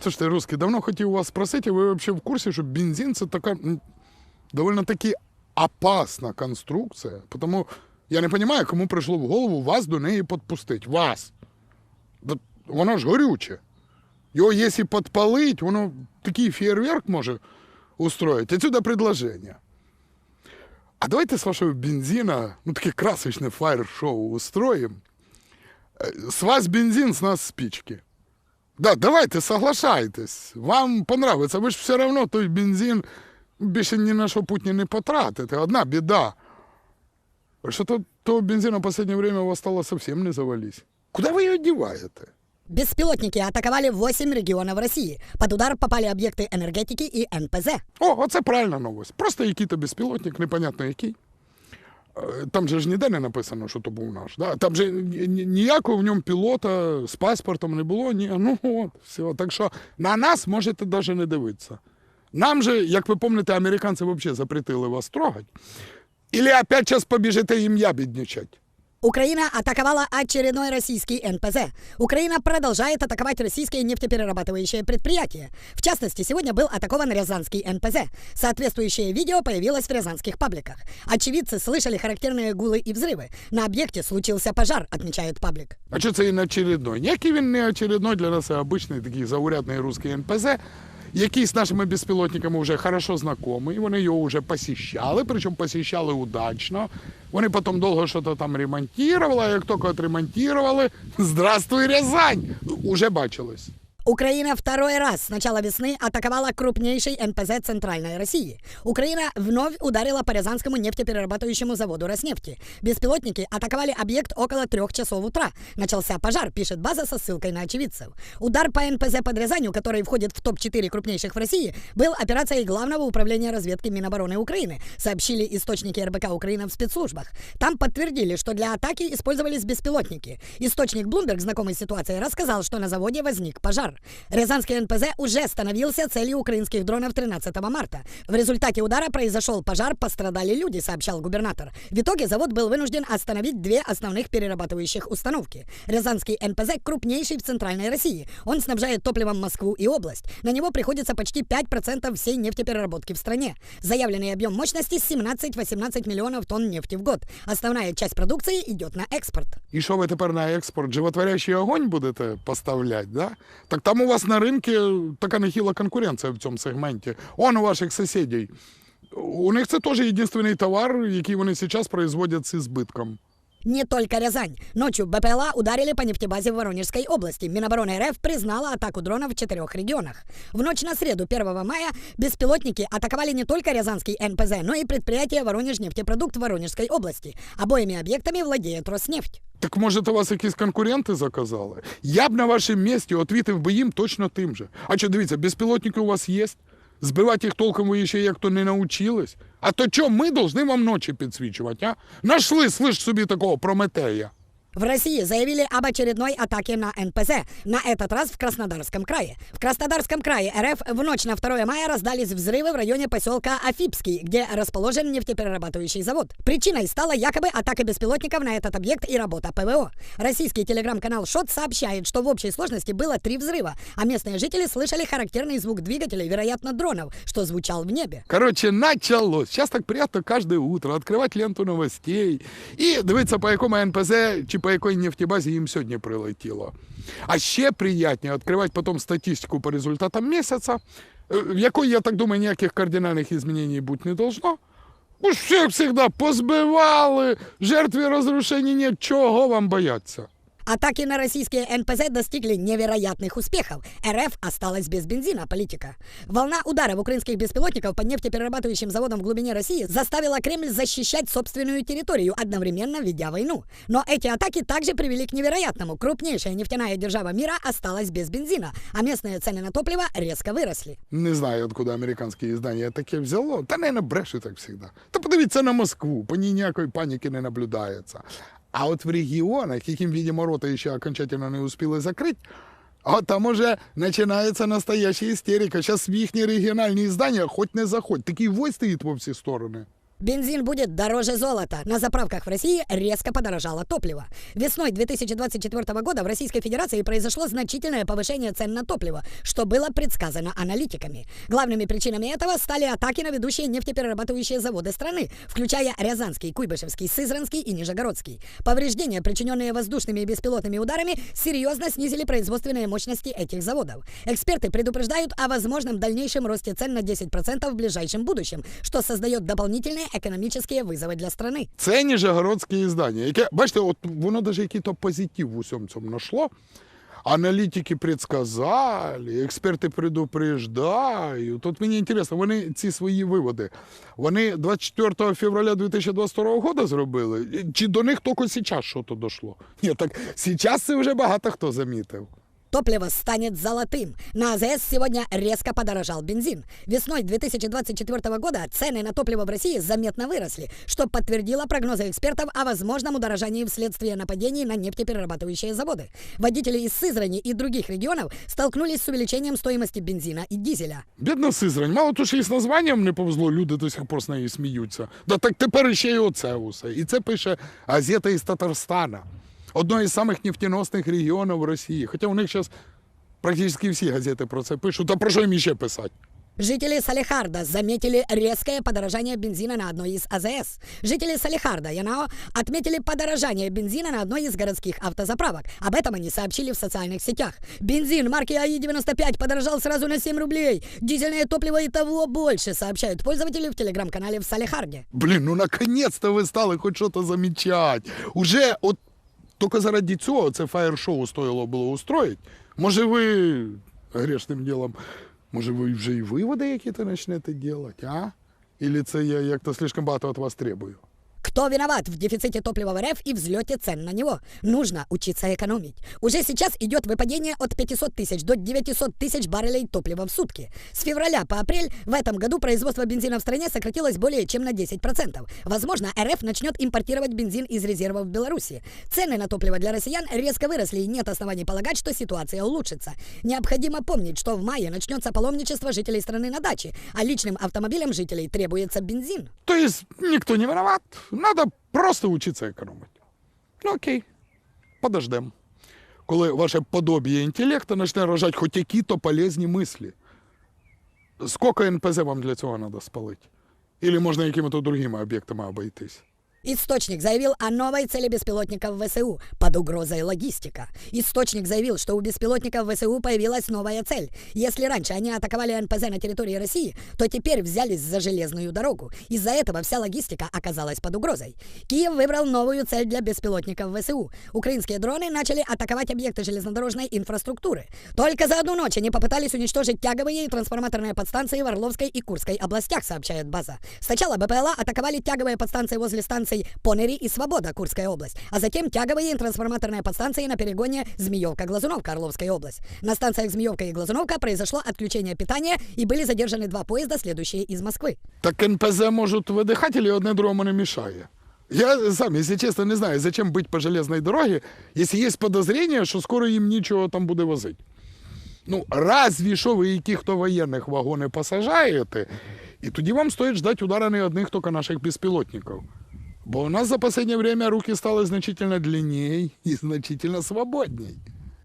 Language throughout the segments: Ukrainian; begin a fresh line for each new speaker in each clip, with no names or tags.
Слушайте, русский, давно хотів вас спросити, ви взагалі в курсі, що бензин це така довольно таки опасна конструкція. Тому я не розумію, кому прийшло в голову вас до неї підпустити. Вас. Воно ж горюче. Його, якщо підпалить, воно такий фейерверк може устроїти. Отсюда предложення. А давайте с вашего бензина, ну, таке красочне фаєр-шоу устроим. Э, С вас бензин, с нас спички. Да, давайте, соглашайтесь. Вам понравится. Ви ж все равно той бензин більше ні на що путні не потратите. Одна біда. Що то, того бензина в последнее время у вас стало совсем не завались. Куда вы ее деваете?
Беспилотники атаковали 8 регионов России. Под удар попали объекты энергетики и НПЗ.
О, оце правильна новость. Просто який-то безпілотник, непонятно який. Там же ж ніде не написано, що то був наш. Да? Там же ні- ні- ніякого в ньому пілота з паспортом не було. Ні. Ну от, все. Так що на нас можете навіть не дивитися. Нам же, як ви пам'ятаєте, американці взагалі запретили вас трогати. Или опять зараз побіжите їм ябідничать.
Украина атаковала очередной российский НПЗ. Украина продолжает атаковать российские нефтеперерабатывающие предприятия. В частности, сегодня был атакован Рязанский НПЗ. Соответствующее видео появилось в рязанских пабликах. Очевидцы слышали характерные гулы и взрывы. На объекте случился пожар, отмечает паблик.
А що це і не очередной? Ніякий він не очередной, для нас це обичний такий заурядний русський НПЗ, який з нашими безпілотниками вже хорошо знайомий. Вони його вже посіщали, причому посіщали удачно. Вони потім довго щось там ремонтували, як тільки отремонтували, здравствуй, Рязань! Уже бачилось.
Украина второй раз с начала весны атаковала крупнейший НПЗ Центральной России. Украина вновь ударила по Рязанскому нефтеперерабатывающему заводу Роснефти. Беспилотники атаковали объект около трех часов утра. Начался пожар, пишет база со ссылкой на очевидцев. Удар по НПЗ под Рязанью, который входит в топ-4 крупнейших в России, был операцией Главного управления разведки Минобороны Украины, сообщили источники РБК Украины в спецслужбах. Там подтвердили, что для атаки использовались беспилотники. Источник Bloomberg, знакомый с ситуацией, рассказал, что на заводе возник пожар. Рязанский НПЗ уже становился целью украинских дронов 13 марта. В результате удара произошел пожар, пострадали люди, сообщал губернатор. В итоге завод был вынужден остановить две основных перерабатывающих установки. Рязанский НПЗ крупнейший в Центральной России. Он снабжает топливом Москву и область. На него приходится почти 5% всей нефтепереработки в стране. Заявленный объем мощности 17-18 миллионов тонн нефти в год. Основная часть продукции идет на экспорт.
І що ви тепер на експорт? Животворящий огонь будете поставляти, да? Так там у вас на ринку така нехіла конкуренція в цьому сегменті. Он у ваших сусідів. У них це теж єдиний товар, який вони зараз производять з збитком.
Не только Рязань. Ночью БПЛА ударили по нефтебазе в Воронежской области. Минобороны РФ признала атаку дрона в четырех регионах. В ночь на среду 1 мая беспилотники атаковали не только Рязанский НПЗ, но и предприятие «Воронежнефтепродукт» в Воронежской области. Обоими объектами владеет Роснефть.
Так може, у вас якісь конкуренти заказали? Я б на вашому місці відвітив би їм точно тим же. А що дивіться, безпілотники у вас є? Збивати їх толком ви ще як то не научились. А то чого ми повинні вам ночі підсвічувати, а? Нашли, слиш собі такого Прометея.
В России заявили об очередной атаке на НПЗ, на этот раз в Краснодарском крае. В Краснодарском крае РФ в ночь на 2 мая раздались взрывы в районе поселка Афипский, где расположен нефтеперерабатывающий завод. Причиной стала якобы атака беспилотников на этот объект и работа ПВО. Российский телеграм-канал ШОТ сообщает, что в общей сложности было три взрыва, а местные жители слышали характерный звук двигателей, вероятно, дронов, что звучал в небе.
Короче, началось. Сейчас так приятно каждое утро открывать ленту новостей і дивитися, по якому НПЗ чи по якій нефтебазі їм сьогодні прилетіло. А ще приятніше відкривати потім статистику по результатам місяця, в якої, я так думаю, ніяких кардинальних змінень бути не должно. Бо всіх завжди позбивали, жертві розрушень нет, чого вам бояться?
Атаки на российские НПЗ достигли невероятных успехов. РФ осталась без бензина, политика. Волна ударов украинских беспилотников по нефтеперерабатывающим заводам в глубине России заставила Кремль защищать собственную территорию, одновременно ведя войну. Но эти атаки также привели к невероятному. Крупнейшая нефтяная держава мира осталась без бензина, а местные цены на топливо резко выросли.
Не знаю, откуда американське издання таке взяло. Та не набреше так завжди. Та подивіться на Москву, по ній ніякої паніки не наблюдається. А от в регіонах, яким, видимо, рота ще окончательно не успіли закрити, а там уже починається настояща істерика. Зараз в їхні регіональні здання хоч не заходь. Такий вой стоїть во всі сторони.
Бензин будет дороже золота. На заправках в России резко подорожало топливо. Весной 2024 года в Российской Федерации произошло значительное повышение цен на топливо, что было предсказано аналитиками. Главными причинами этого стали атаки на ведущие нефтеперерабатывающие заводы страны, включая Рязанский, Куйбышевский, Сызранский и Нижегородский. Повреждения, причиненные воздушными и беспилотными ударами, серьезно снизили производственные мощности этих заводов. Эксперты предупреждают о возможном дальнейшем росте цен на 10% в ближайшем будущем, что создает дополнительные економічні визови для страни.
Це Ніжегородське іздання, яке, бачите, от воно навіть якийсь позитив в усьому цьому знайшло. Аналітики предсказали, експерти предупреждають. Тут мені інтересно, вони ці свої виводи, вони 24 февраля 2022 року зробили? Чи до них тільки зараз щось дійшло? Ні, так зараз це вже багато хто замітив.
Топливо станет золотым. На АЗС сегодня резко подорожал бензин. Весной 2024 года цены на топливо в России заметно выросли, что подтвердило прогнозы экспертов о возможном удорожании вследствие нападений на нефтеперерабатывающие заводы. Водители из Сызрани и других регионов столкнулись с увеличением стоимости бензина и дизеля.
Бідна Сизрань, мало то, що і з названням не повезло, люди до сих пор з неї сміються. Да так тепер ще й оце усе. І це пише газета із Татарстана, одного із самих нефтеносних регіонів Росії. Хоча у них зараз практично всі газети про це пишуть. А про що їм ще писати?
Жители Салихарда заметили резкое подорожание бензина на одной из АЗС. Жители Салихарда, Янао, отметили подорожание бензина на одной из городских автозаправок. Об этом они сообщили в социальных сетях. Бензин марки АИ-95 подорожал сразу на 7 рублей. Дизельное топливо и того больше, сообщают пользователи в телеграм-канале в Салихарде.
Блін, ну наконець-то ви стали хоч щось замічати. Уже от тільки заради цього це фаєр-шоу стоїло було устроїти. Може ви грешним ділом, може ви вже і виводи якісь почнете робити, а? Или це я як-то слишком багато від вас требую?
Кто виноват в дефиците топлива в РФ и взлете цен на него? Нужно учиться экономить. Уже сейчас идет выпадение от 500 тысяч до 900 тысяч баррелей топлива в сутки. С февраля по апрель в этом году производство бензина в стране сократилось более чем на 10%. Возможно, РФ начнет импортировать бензин из резервов Беларуси. Цены на топливо для россиян резко выросли и нет оснований полагать, что ситуация улучшится. Необходимо помнить, что в мае начнется паломничество жителей страны на даче, а личным автомобилям жителей требуется бензин.
То есть ніхто не виноват. Надо просто учитися економити. Ну окей, подождем. Коли ваше подобіє інтелекту почне рожати хоч які-то полезні мислі. Скільки НПЗ вам для цього треба спалити? Или можна якими-то другими об'єктами обойтись?
Источник заявил о новой цели беспилотников ВСУ под угрозой логистика. Источник заявил, что у беспилотников ВСУ появилась новая цель. Если раньше они атаковали НПЗ на территории России, то теперь взялись за железную дорогу. Из-за этого вся логистика оказалась под угрозой. Киев выбрал новую цель для беспилотников ВСУ. Украинские дроны начали атаковать объекты железнодорожной инфраструктуры. Только за одну ночь они попытались уничтожить тяговые и трансформаторные подстанции в Орловской и Курской областях, сообщает база. Сначала БПЛА атаковали тяговые подстанции возле станций Понери и Свобода, Курская область, а затем тяговые и трансформаторные подстанции на перегоне Змеевка-Глазуновка, Орловская область. На станциях Змеевка и Глазуновка произошло отключение питания и были задержаны два поезда, следующие из Москвы.
Так НПЗ можуть видихати, или одне другому не мішає. Я сам, если честно, не знаю, зачем быть по железной дороге, если есть подозрение, що скоро їм нічого там буде возити. Ну, разві що ви яких-то воєнних вагони посажаєте, і тоді вам стоїть ждати удара не одних тільки наших безпілотників. Бо у нас за последнее время руки стали значительно длиннее и значительно свободней.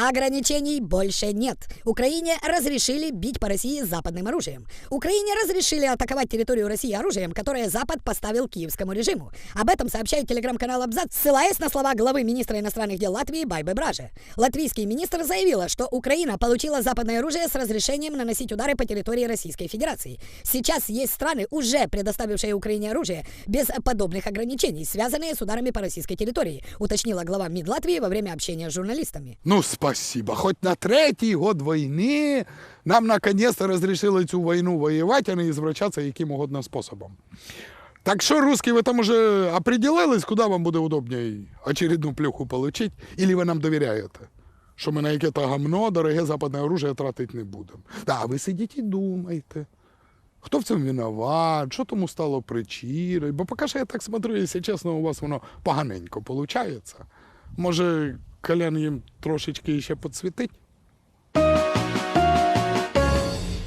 Ограничений больше нет. Украине разрешили бить по России западным оружием. Украине разрешили атаковать территорию России оружием, которое Запад поставил киевскому режиму. Об этом сообщает телеграм-канал Абзац, ссылаясь на слова главы министра иностранных дел Латвии Байбе Браже. Латвийский министр заявила, что Украина получила западное оружие с разрешением наносить удары по территории Российской Федерации. Сейчас есть страны, уже предоставившие Украине оружие без подобных ограничений, связанные с ударами по российской территории, уточнила глава МИД Латвии во время общения с журналистами.
Ну, спасибо. Хоть на третий год войны нам наконец-то разрешили цю войну воевать, а не извращаться яким угодно способом. Так що, русские, ви там уже определились, куди вам буде удобнее очередну плюху получить, или ви нам довіряєте? Що ми на яке-то гамно, дороге западне оружие тратити не будемо. Да, ви сидіть і думайте. Хто в цьому виноват, що тому стало причиною? Бо поки що я так смотрю, якщо чесно, у вас воно поганенько виходить. Може, Колян їм трошечки ще підсвітить?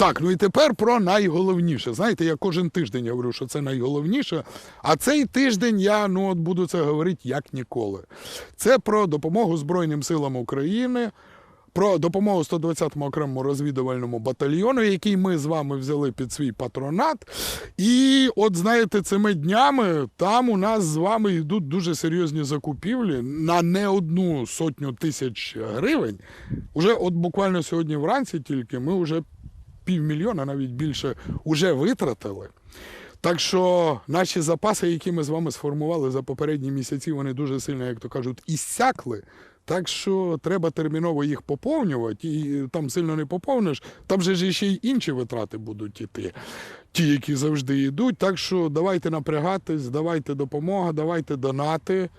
Так, ну і тепер про найголовніше. Знаєте, я кожен тиждень говорю, що це найголовніше. А цей тиждень я ну от буду це говорити як ніколи. Це про допомогу Збройним силам України. Про допомогу 120-му окремому розвідувальному батальйону, який ми з вами взяли під свій патронат. І от знаєте, цими днями там у нас з вами йдуть дуже серйозні закупівлі на не одну сотню тисяч гривень. Уже от буквально сьогодні вранці тільки ми вже півмільйона, навіть більше, уже витратили. Так що наші запаси, які ми з вами сформували за попередні місяці, вони дуже сильно, як то кажуть, іссякли. Так що треба терміново їх поповнювати, і там сильно не поповниш, там же ж ще й інші витрати будуть іти, ті, які завжди йдуть. Так що давайте напрягатись, давайте допомога, давайте донати.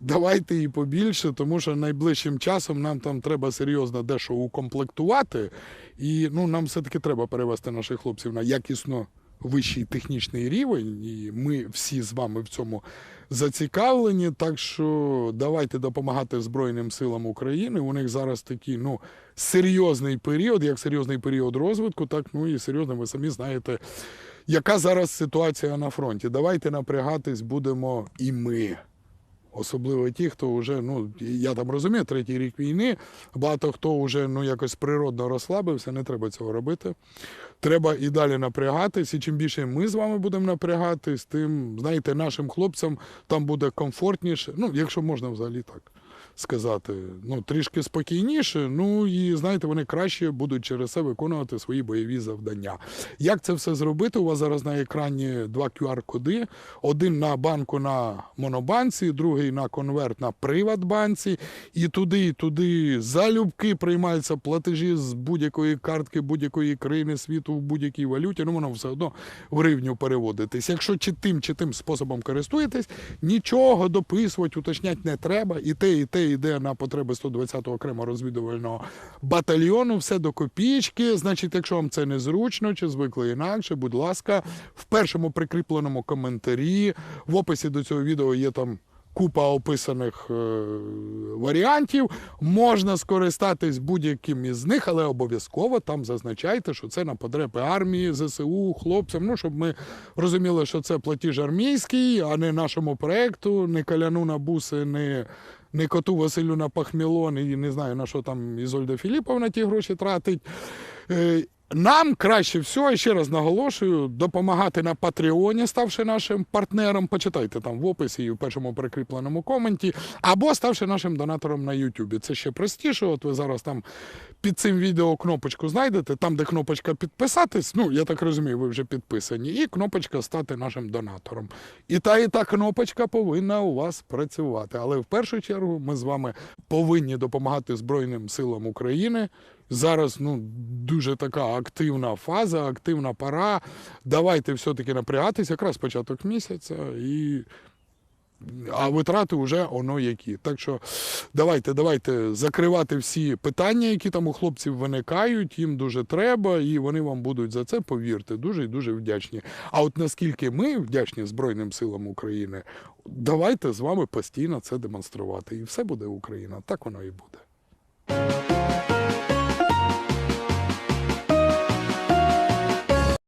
Давайте і побільше, тому що найближчим часом нам там треба серйозно дещо укомплектувати. І ну, нам все-таки треба перевести наших хлопців на якісно вищий технічний рівень. І ми всі з вами в цьому зацікавлені. Так що давайте допомагати Збройним силам України. У них зараз такий ну, серйозний період, як серйозний період розвитку, так ну і серйозно, ви самі знаєте, яка зараз ситуація на фронті. Давайте напрягатись будемо і ми. Особливо ті, хто вже, ну я там розумію, третій рік війни, багато хто вже ну якось природно розслабився, не треба цього робити. Треба і далі напрягатись, і чим більше ми з вами будемо напрягатись, тим, знаєте, нашим хлопцям там буде комфортніше, ну, якщо можна взагалі так сказати, ну, трішки спокійніше, ну і знаєте, вони краще будуть через це виконувати свої бойові завдання. Як це все зробити? У вас зараз на екрані два QR-коди: один на банку на монобанці, другий на конверт на Приватбанці. І туди, і туди залюбки приймаються платежі з будь-якої картки, будь-якої країни світу в будь-якій валюті. Ну воно все одно в гривню переводитись. Якщо чи тим, чи тим способом користуєтесь, нічого дописувати, уточняти не треба. І те, і те йде на потреби 120-го окремо розвідувального батальйону. Все до копійки. Значить, якщо вам це незручно чи звикли інакше, будь ласка, в першому прикріпленому коментарі в описі до цього відео є там. Купа описаних е, варіантів. Можна скористатись будь-яким із них, але обов'язково там зазначайте, що це на потреби армії, ЗСУ, хлопцям. Ну, щоб ми розуміли, що це платіж армійський, а не нашому проекту, не каляну на буси, не, не коту Василю на пахмілон і не знаю на що там Ізольда Філіповна ті гроші тратить. Нам краще всього, ще раз наголошую, допомагати на Патреоні, ставши нашим партнером. Почитайте там в описі і в першому прикріпленому коменті, або ставши нашим донатором на Ютубі. Це ще простіше. От ви зараз там під цим відео кнопочку знайдете, там, де кнопочка підписатись. Ну, я так розумію, ви вже підписані, і кнопочка стати нашим донатором. І та, і та кнопочка повинна у вас працювати. Але в першу чергу ми з вами повинні допомагати Збройним силам України. Зараз ну, дуже така активна фаза, активна пора. Давайте все-таки напрягатись, якраз початок місяця, і... а витрати вже оно які. Так що давайте, давайте закривати всі питання, які там у хлопців виникають, їм дуже треба, і вони вам будуть за це, повірте, дуже і дуже вдячні. А от наскільки ми вдячні Збройним силам України, давайте з вами постійно це демонструвати. І все буде Україна. Так воно і буде.